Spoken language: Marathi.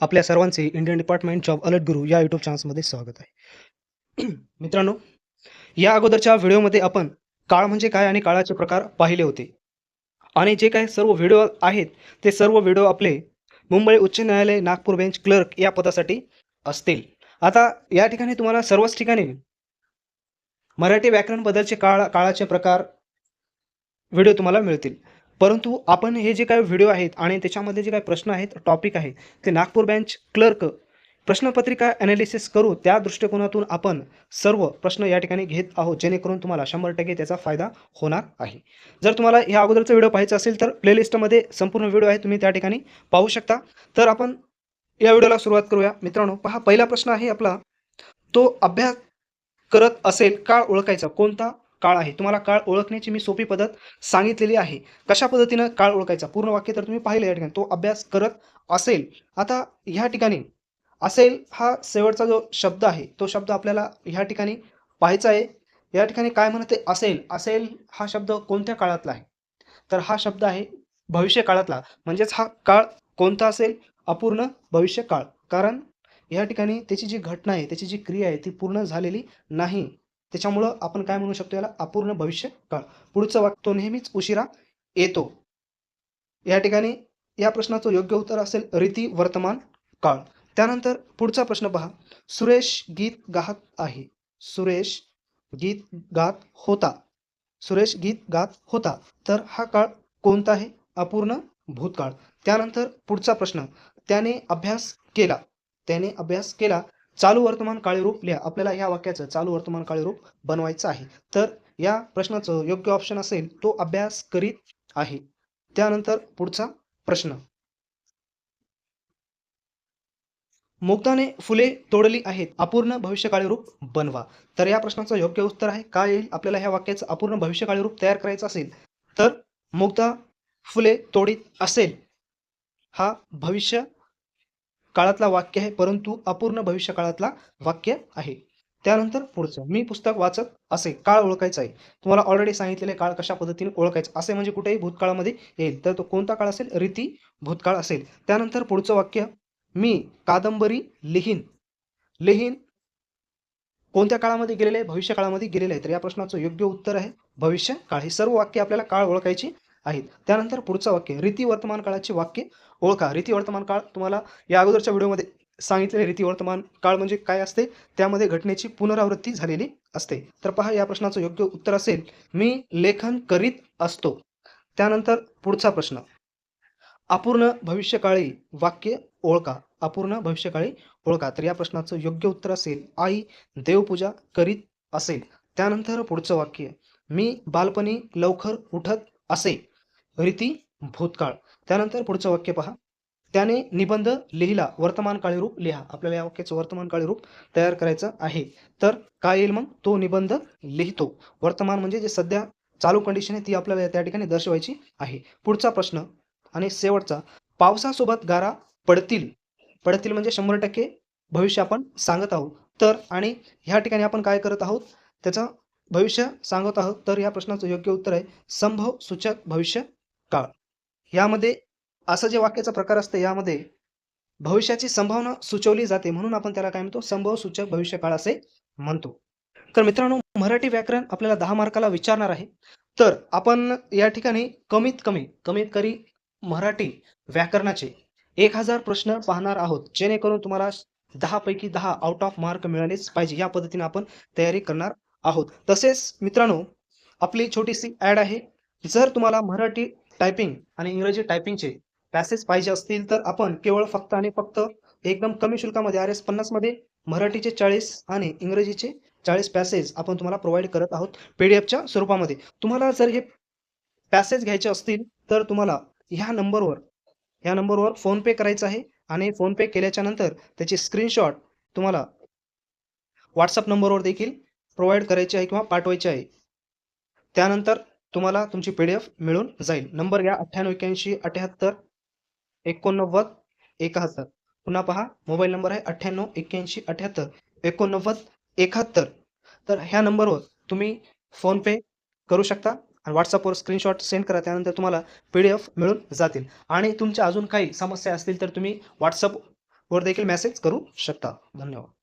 आपल्या सर्वांचे इंडियन डिपार्टमेंट जॉब अलर्ट गुरु या यूट्यूब चॅनल्समध्ये स्वागत आहे. मित्रांनो या अगोदरच्या व्हिडिओमध्ये आपण काळ म्हणजे काय आणि काळाचे प्रकार पाहिले होते. आणि जे काही सर्व व्हिडिओ आहेत ते सर्व व्हिडिओ आपले मुंबई उच्च न्यायालय नागपूर बेंच क्लर्क या पदासाठी असतील. आता या ठिकाणी तुम्हाला सर्वच ठिकाणी मराठी व्याकरण बदलचे काळ काळाचे प्रकार व्हिडिओ तुम्हाला मिळतील. परंतु आपण हे जे काय व्हिडिओ आहेत आणि त्याच्यामध्ये जे काय प्रश्न आहेत टॉपिक आहे ते नागपूर बँच क्लर्क प्रश्नपत्रिका ॲनालिसिस करू त्या दृष्टिकोनातून आपण सर्व प्रश्न या ठिकाणी घेत आहोत. जेणेकरून तुम्हाला शंभर टक्के त्याचा फायदा होणार आहे. जर तुम्हाला ह्या अगोदरचा व्हिडिओ पाहायचा असेल तर प्लेलिस्टमध्ये संपूर्ण व्हिडिओ आहे तुम्ही त्या ठिकाणी पाहू शकता. तर आपण या व्हिडिओला सुरुवात करूया. मित्रांनो पहा पहिला प्रश्न आहे आपला. तो अभ्यास करत असेल का ओळखायचा? कोणता? काळ आहे. तुम्हाला काळ ओळखण्याची मी सोपी पद्धत सांगितलेली आहे. कशा पद्धतीनं काळ ओळखायचा? पूर्ण वाक्य तर तुम्ही पाहिलं या ठिकाणी. तो अभ्यास करत असेल. आता ह्या ठिकाणी असेल हा शेवटचा जो शब्द आहे तो शब्द आपल्याला ह्या ठिकाणी पाहायचा आहे. या ठिकाणी काय म्हणते? असेल. असेल हा शब्द कोणत्या काळातला आहे? तर हा शब्द आहे भविष्य काळातला. म्हणजेच हा काळ कोणता असेल? अपूर्ण भविष्य काळ. कारण या ठिकाणी त्याची जी घटना आहे त्याची जी क्रिया आहे ती पूर्ण झालेली नाही. त्याच्यामुळं आपण काय म्हणू शकतो याला? अपूर्ण भविष्य काळ. पुढचं वाक्य तो नेहमीच उशिरा येतो. या ठिकाणी या प्रश्नाचं योग्य उत्तर असेल रीती वर्तमान काळ. त्यानंतर पुढचा प्रश्न पहा. सुरेश गीत गात आहे. सुरेश गीत गात होता. सुरेश गीत गात होता. तर हा काळ कोणता आहे? अपूर्ण भूतकाळ. त्यानंतर पुढचा प्रश्न. त्याने अभ्यास केला. त्याने अभ्यास केला. चालू वर्तमान काळीरूप लिहा. आपल्याला या वाक्याचं चालू वर्तमान काळीरूप बनवायचं आहे. तर या प्रश्नाचं योग्य ऑप्शन असेल तो अभ्यास करीत आहे. त्यानंतर पुढचा प्रश्न. मुक्ताने फुले तोडली आहेत. अपूर्ण भविष्यकाळी रूप बनवा. तर या प्रश्नाचं योग्य उत्तर आहे. काय येईल? आपल्याला ह्या वाक्याचं अपूर्ण भविष्यकाळी रूप तयार करायचं असेल तर मुक्ता फुले तोडीत असेल. हा भविष्य काळातला वाक्य आहे परंतु अपूर्ण भविष्य काळातला वाक्य आहे. त्यानंतर पुढचं मी पुस्तक वाचत असे काळ ओळखायचा आहे. तुम्हाला ऑलरेडी सांगितलेले काळ कशा पद्धतीने ओळखायचं? असे म्हणजे कुठेही भूतकाळामध्ये येईल. तर तो कोणता काळ असेल? रीती भूतकाळ असेल. त्यानंतर पुढचं वाक्य मी कादंबरी लिहीन. लिहीन कोणत्या काळामध्ये गेलेले? आहे भविष्य काळामध्ये गेलेले आहे तर या प्रश्नाचं योग्य उत्तर आहे भविष्य काळ. हे सर्व वाक्य आपल्याला काळ ओळखायची आहेत. त्यानंतर पुढचं वाक्य रीती वर्तमान काळाची वाक्य. ओळखा. रीती वर्तमान काळ तुम्हाला या अगोदरच्या व्हिडिओमध्ये सांगितलेले रीती वर्तमान काळ म्हणजे काय असते? त्यामध्ये घटनेची पुनरावृत्ती झालेली असते. तर पहा या प्रश्नाचं योग्य उत्तर असेल. मी लेखन करीत असतो. त्यानंतर पुढचा प्रश्न. अपूर्ण भविष्यकाळी वाक्य ओळखा. अपूर्ण भविष्यकाळी ओळखा. तर या प्रश्नाचं योग्य उत्तर असेल. आई देवपूजा करीत असेल. त्यानंतर पुढचं वाक्य. मी बालपणी लवकर उठत असे. रीती भूतकाळ. त्यानंतर पुढचं वाक्य पहा. त्याने निबंध लिहिला वर्तमान काळी रूप लिहा. आपल्याला या वाक्याचं वर्तमान काळी रूप तयार करायचं आहे. तर काय येईल मग? तो निबंध लिहितो. वर्तमान म्हणजे जे सध्या चालू कंडिशन आहे ती आपल्याला त्या ठिकाणी दर्शवायची आहे. पुढचा प्रश्न आणि शेवटचा. पावसासोबत गारा पडतील. पडतील म्हणजे शंभर टक्के भविष्य आपण सांगत आहोत. तर आणि ह्या ठिकाणी आपण काय करत आहोत? त्याचं भविष्य सांगत आहोत. तर या प्रश्नाचं योग्य उत्तर आहे संभव सूचक भविष्य काळ. यामध्ये असं जे वाक्याचा प्रकार असते यामध्ये भविष्याची संभावना सुचवली जाते म्हणून आपण त्याला काय म्हणतो? संभव सूचक भविष्य काळ असे म्हणतो. तर मित्रांनो मराठी व्याकरण आपल्याला दहा मार्काला विचारणार आहे. तर आपण या ठिकाणी कमीत कमी कमीत कमी मराठी व्याकरणाचे एक हजार प्रश्न पाहणार आहोत. जेणेकरून तुम्हाला दहा पैकी दहा आउट ऑफ मार्क मिळालेच पाहिजे. या पद्धतीने आपण तयारी करणार आहोत. तसेच मित्रांनो आपली छोटीशी ॲड आहे. जर तुम्हाला मराठी टायपिंग आणि इंग्रजी टायपिंगचे पॅसेज पाहिजे असतील तर आपण केवळ फक्त आणि फक्त एकदम कमी शुल्कामध्ये आर एस पन्नासमध्ये मराठीचे चाळीस आणि इंग्रजीचे चाळीस पॅसेज आपण तुम्हाला प्रोव्हाइड करत आहोत पी डी एफच्या स्वरूपामध्ये. तुम्हाला जर हे पॅसेज घ्यायचे असतील तर तुम्हाला ह्या नंबरवर ह्या नंबरवर फोनपे करायचं आहे आणि फोनपे केल्याच्यानंतर त्याची स्क्रीनशॉट तुम्हाला व्हॉट्सअप नंबरवर देखील प्रोव्हाइड करायची आहे किंवा पाठवायची आहे. त्यानंतर तुम्हाला तुमची पी डी एफ मिळून जाईल. नंबर घ्या अठ्ठ्याण्णव एक्याऐंशी अठ्याहत्तर एकोणनव्वद एकाहत्तर. पुन्हा पहा मोबाईल नंबर आहे अठ्ठ्याण्णव एक्क्याऐंशी अठ्याहत्तर एकोणनव्वद एकाहत्तर. तर ह्या नंबरवर तुम्ही फोनपे करू शकता आणि व्हॉट्सअपवर स्क्रीनशॉट सेंड करा त्यानंतर तुम्हाला पी डी एफ मिळून जातील. आणि तुमच्या अजून काही समस्या असतील तर तुम्ही व्हॉट्सअपवर देखील मेसेज करू शकता. धन्यवाद.